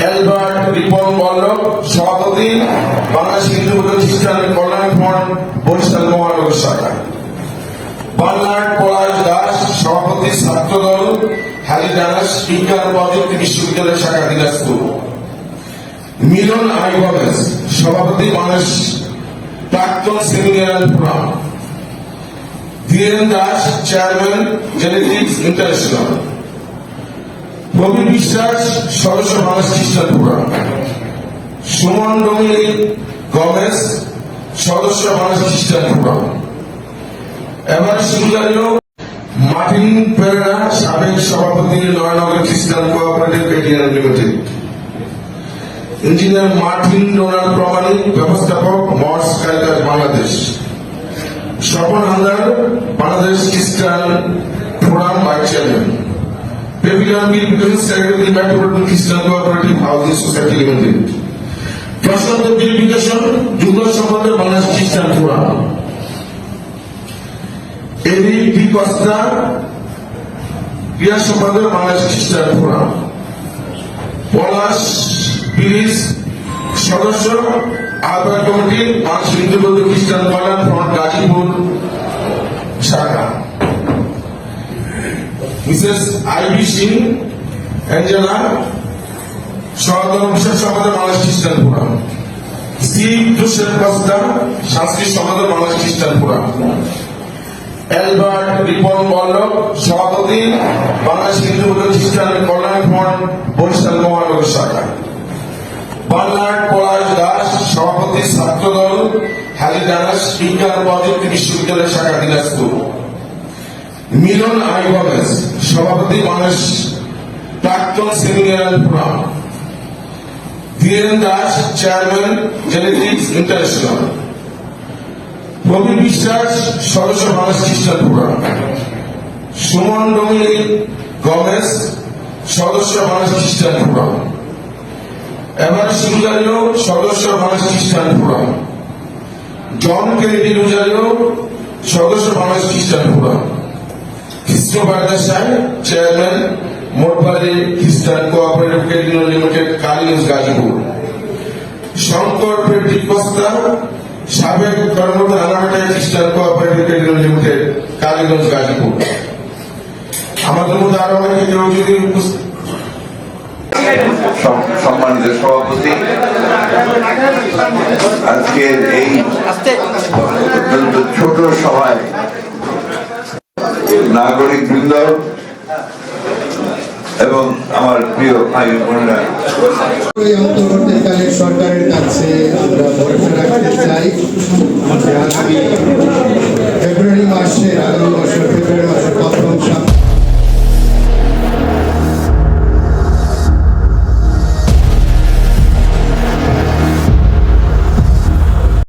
Albert Ripon Vallabh সভাপতি, বাংলাদেশ হিন্দু খ্রিস্টান কল্যাণ ফ্রন্ট বরিশাল মহানগর শাখা। বার্নার্ড পলাশ দাস, সভাপতি, ছাত্রদল বিজ্ঞান ও প্রযুক্তি বিশ্ববিদ্যালয় শাখা, দিনাজপুর। মিলন আই গমেজ সভাপতি, বাংলাদেশ প্রাক্তন seminar forum. Dhiren Das, chairman, genetics international. Prabir Biswas সদস্য বাংলাদেশ খ্রিস্টান ফোরাম সুমন ডোমিনিক গমেজ সদস্য বাংলাদেশ খ্রিস্টান ফোরাম এবার সিঙ্গারিও মার্টিন পেরেরা সাবেক সভাপতি নয়নগর খ্রিস্টান cooperative কেটিয়ার limited. Engineer Martin Donald Pramanik, ব্যবস্থাপক মর্স কারিগর Bangladesh. Swapan Haldar, Bangladesh Christian forum vice chairman. Pavilion বিল Bikash secretary metropolitan Christian cooperative housing society limited Prashanta বিল যুগ্ম সম্পাদক বাংলাদেশ খ্রিস্টান ফোরাম এরি ডি কস্তা ক্রিয়া সম্পাদক বাংলাদেশ খ্রিস্টান ফোরাম পলাশ পিরিস সদস্য আহ্বায়ক কমিটি বাংলাদেশ হিন্দু বৌদ্ধ খ্রিস্টান কল্যাণ ফ্রন্ট গাজীপুর শাখা মিসেস আইবি সিং অ্যাঞ্জেলা সহধর্ম বিশেষ সম্পাদক বাংলাদেশ খ্রিস্টান ফোরাম। সি জোসেফ কস্তা সাংস্কৃতিক সম্পাদক বাংলাদেশ খ্রিস্টান ফোরাম। অ্যালবার্ট রিপন বল্লভ সভাপতি বাংলাদেশ হিন্দু খ্রিস্টান কল্যাণ ফ্রন্ট বরিশাল মহানগর শাখা। বার্নার্ড পলাশ দাস, সভাপতি ছাত্রদল হ্যালিডানাস বিজ্ঞান প্রযুক্তি বিশ্ববিদ্যালয় শাখা দিনাজপুর। মিলন আই গমেজ সভাপতি বাংলাদেশ প্রাক্তন seminar forum Dhiren Das, chairman, genetics international. Prabir Biswas, সদস্য বাংলাদেশ খ্রিস্টান ফোরাম সুমন ডোমিনিক গমেজ সদস্য বাংলাদেশ খ্রিস্টান ফোরাম এবার সিঙ্গারিও সদস্য বাংলাদেশ খ্রিস্টান ফোরাম জন কেনেডি রোজারিও সদস্য বাংলাদেশ খ্রিস্টান Krishna বারদাসাই chairman Motbari Christian cooperative credit limited Kaliganj Gazipur. Shankar Patrick Costa, সাবেক কর্মরত রানাঘাটায় Christian cooperative credit limited Kaliganj Gazipur. আমাদের মধ্যে আরও অনেকে কেউ যদি সম্মানিত সভাপতি, আজকের এই অত্যন্ত ছোট সভায় নাগরিক বৃন্দ এবং আমার প্রিয় ভাই বোনেরা। অন্তর্বর্তীকালীন সরকারের কাছে আমরা ভরসা রাখতে চাই আগামী